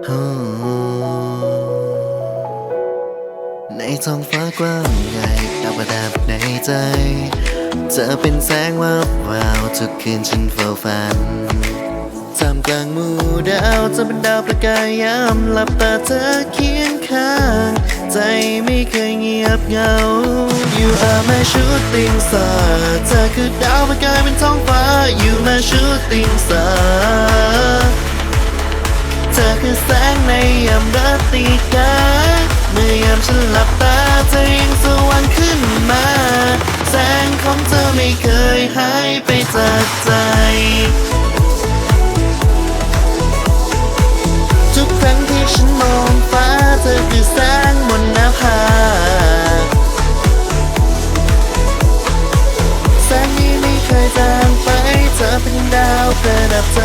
ในท้องฟ้ากว้างใหญ่ดาวประดับในใจ เธอเป็นแสงวับวาวทุกคืนฉันเฝ้าฝันท่ามกลางหมู่ดาวจะเป็นดาวประกายยามหลับตาเธอเคียงข้าง ใจไม่เคยเงียบเหงา You are my shooting star เธอคือดาวประกายบนท้องฟ้า You my shooting star ยามรัตติกาเมื่อยามฉันหลับตาเธอยังสว่างขึ้นมา แสงของเธอไม่เคยหายไปจากใจ ทุกครั้งที่ฉันมองฟ้าเธอคือแสงบนหน้าผาแสงนี้ไม่เคยจางไป เธอเป็นดาวประดับใจ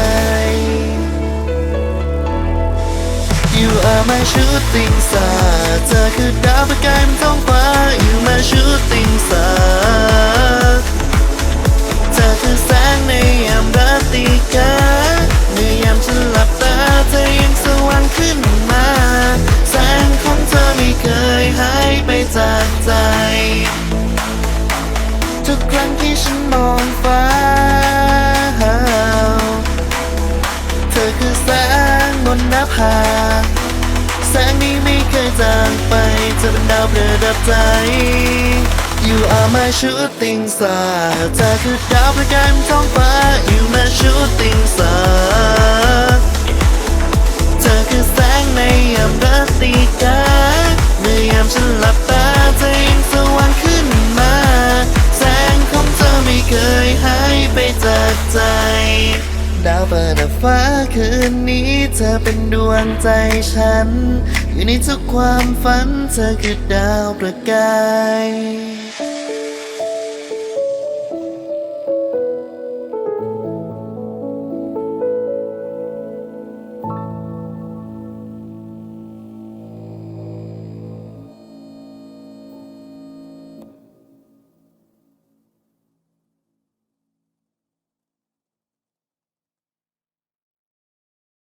my shooting star เธอคือดาวประกายบนท้องฟ้า You my shooting star เธอคือแสงในยามราตรีกาเมื่อยามฉันหลับตาเธอยังสว่างขึ้นมา แสงของเธอไม่เคยหายไปจากใจ ทุกครั้งที่ฉันมองฟ้า เธอคือแสงบนหน้าผา จางไปเธอเป็นดาวประดับใจ You are my shooting star เธอคือดาวประกายบนท้องฟ้า You my shooting star เธอคือแสงในยามรัตติกาเมื่อยามฉันหลับตาเธอยังสว่างขึ้นมา แสงของเธอไม่เคยหายไปจากใจดาวประดับฟ้าคืนนี้เธอเป็นดวงใจฉัน อยู่ในทุกความฝันเธอคือดาวประกาย